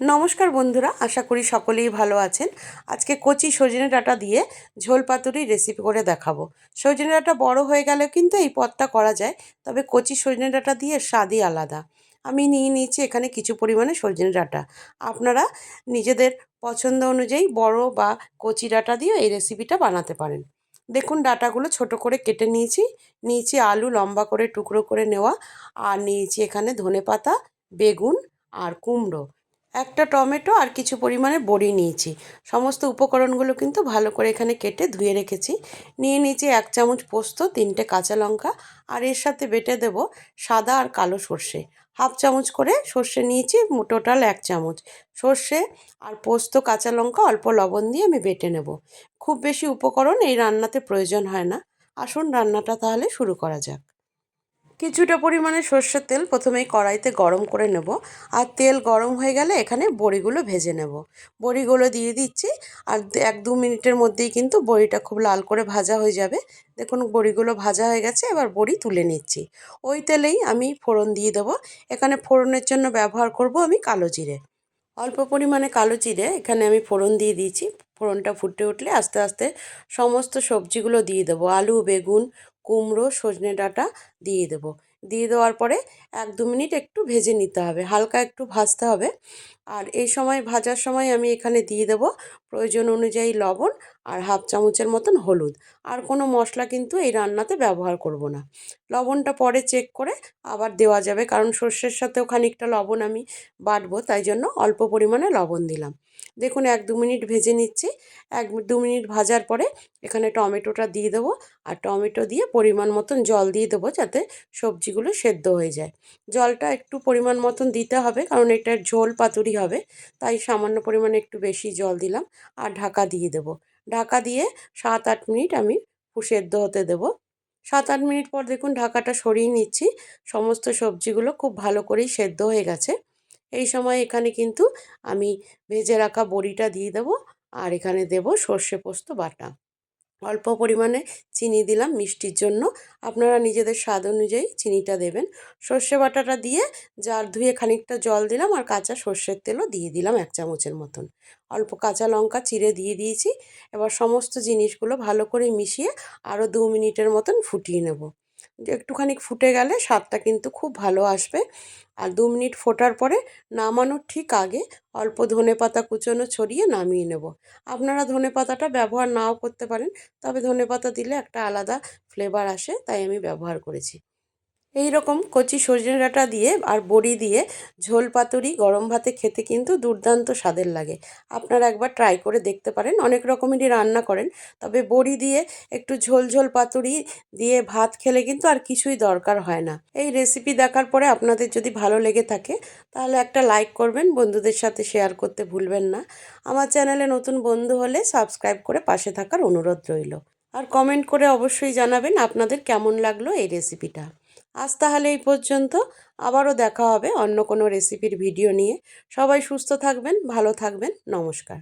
নমস্কার বন্ধুরা, আশা করি সকলেই ভালো আছেন। আজকে কচি সজনে ডাঁটা দিয়ে ঝোল পাতুরি রেসিপি করে দেখাবো। সজনে ডাঁটা বড় হয়ে গেলেও কিন্তু এই পদটা করা যায়, তবে কচি সজনে ডাঁটা দিয়ে স্বাদই আলাদা। আমি নিয়ে নিয়েছি এখানে কিছু পরিমাণে সজনে ডাঁটা। আপনারা নিজেদের পছন্দ অনুযায়ী বড় বা কচি ডাঁটা দিয়ে এই রেসিপিটা বানাতে পারেন। দেখুন, ডাটাগুলো ছোট করে কেটে নিয়েছি। নিয়েছি আলু লম্বা করে টুকরো করে নেওয়া। আর নিয়েছি এখানে ধনে পাতা বেগুন আর কুমড়ো। একটা টমেটো আর কিছু পরিমাণে বড়ি নিয়েছি। সমস্ত উপকরণগুলো কিন্তু ভালো করে এখানে কেটে ধুয়ে রেখেছি। নিয়ে নিয়েছি এক চামচ পোস্ত, তিনটে কাঁচা লঙ্কা আর এর সাথে বেটে দেব সাদা আর কালো সর্ষে। হাফ চামচ করে সর্ষে নিয়েছি, টোটাল এক চামচ। সর্ষে আর পোস্ত, কাঁচা লঙ্কা, অল্প লবণ দিয়ে আমি বেটে নেব। খুব বেশি উপকরণ এই রান্নাতে প্রয়োজন হয় না। আসুন রান্নাটা তাহলে শুরু করা যাক। কিছুটা পরিমাণে সর্ষের তেল প্রথমেই কড়াইতে গরম করে নেব আর তেল গরম হয়ে গেলে এখানে বড়িগুলো ভেজে নেব। বড়িগুলো দিয়ে দিচ্ছি আর এক দু মিনিটের মধ্যেই কিন্তু বড়িটা খুব লাল করে ভাজা হয়ে যাবে। দেখুন বড়িগুলো ভাজা হয়ে গেছে, এবার বড়ি তুলে নিচ্ছি। ওই তেলেই আমি ফোড়ন দিয়ে দেবো। এখানে ফোড়নের জন্য ব্যবহার করব আমি কালো জিরে। অল্প পরিমাণে কালো জিরে এখানে আমি ফোড়ন দিয়ে দিয়েছি। ফোড়নটা ফুটে উঠলে আস্তে আস্তে সমস্ত সবজিগুলো দিয়ে দেবো। আলু, বেগুন কুমড়ো, সজনে ডাঁটা দিয়ে দেবো। দিয়ে দেওয়ার পরে এক দু মিনিট একটু ভেজে নিতে হবে, হালকা একটু ভাজতে হবে। আর এই সময়, ভাজার সময় আমি এখানে দিয়ে দেবো প্রয়োজন অনুযায়ী লবণ আর হাফ চামচের মতন হলুদ। আর কোনো মশলা কিন্তু এই রান্নাতে ব্যবহার করব না। লবণটা পরে চেক করে আবার দেওয়া যাবে, কারণ সর্ষের সাথেও খানিকটা লবণ আমি বাটবো, তাই জন্য অল্প পরিমাণে লবণ দিলাম। দেখুন এক দু মিনিট ভেজে নিচ্ছি। এক দু মিনিট ভাজার পরে এখানে টমেটোটা দিয়ে দেবো আর টমেটো দিয়ে পরিমাণ মতন জল দিয়ে দেবো যাতে সবজিগুলো সেদ্ধ হয়ে যায়। জলটা একটু পরিমাণ মতন দিতে হবে কারণ এটা ঝোল পাতুরি হবে। তাই সামান্য পরিমাণে একটু বেশি জল দিলাম আর ঢাকা দিয়ে দেবো। ঢাকা দিয়ে সাত আট মিনিট আমি সেদ্ধ হতে দেবো। সাত আট মিনিট পর দেখুন ঢাকাটা সরিয়ে নিচ্ছি। সমস্ত সবজিগুলো খুব ভালো করেই সেদ্ধ হয়ে গেছে। এই সময় এখানে কিন্তু আমি ভেজে রাখা বড়িটা দিয়ে দেবো আর এখানে দেব সর্ষে পোস্ত বাটা। অল্প পরিমাণে চিনি দিলাম মিষ্টির জন্য। আপনারা নিজেদের স্বাদ অনুযায়ী চিনিটা দেবেন। সর্ষে বাটাটা দিয়ে জার ধুয়ে খানিকটা জল দিলাম আর কাঁচা সর্ষের তেলও দিয়ে দিলাম এক চামচের মতন। অল্প কাঁচা লঙ্কা চিড়ে দিয়ে দিয়েছি। এবার সমস্ত জিনিসগুলো ভালো করে মিশিয়ে আরও দু মিনিটের মতন ফুটিয়ে নেব। একটুখানি ফুটে গেলে স্বাদটা কিন্তু খুব ভালো আসবে। আর দু মিনিট ফোটার পরে নামানোর ঠিক আগে অল্প ধনে পাতা কুচোনো ছড়িয়ে নামিয়ে নেব। আপনারা ধনে পাতাটা ব্যবহার নাও করতে পারেন, তবে ধনে পাতা দিলে একটা আলাদা ফ্লেভার আসে, তাই আমি ব্যবহার করেছি। এই রকম কচি সজনে ডাঁটা দিয়ে আর বড়ি দিয়ে ঝোল পাতুরি, গরম ভাতে খেতে কিন্তু দুর্দান্ত স্বাদের লাগে। আপনারা একবার ট্রাই করে দেখতে পারেন, অনেক রকমেরই রান্না করেন। তবে বড়ি দিয়ে একটু ঝোল ঝোল পাতুরি দিয়ে ভাত খেলে কিন্তু আর কিছুই দরকার হয় না। এই রেসিপি দেখার পরে আপনাদের যদি ভালো লেগে থাকে, তাহলে একটা লাইক করবেন, বন্ধুদের সাথে শেয়ার করতে ভুলবেন না। আমার চ্যানেলে নতুন বন্ধু হলে সাবস্ক্রাইব করে পাশে থাকার অনুরোধ রইল। আর কমেন্ট করে অবশ্যই জানাবেন আপনাদের কেমন লাগল এই রেসিপিটা আজ তাহলে এই পর্যন্ত। আবারও দেখা হবে অন্য কোনো রেসিপির ভিডিও নিয়ে। সবাই সুস্থ থাকবেন, ভালো থাকবেন। নমস্কার।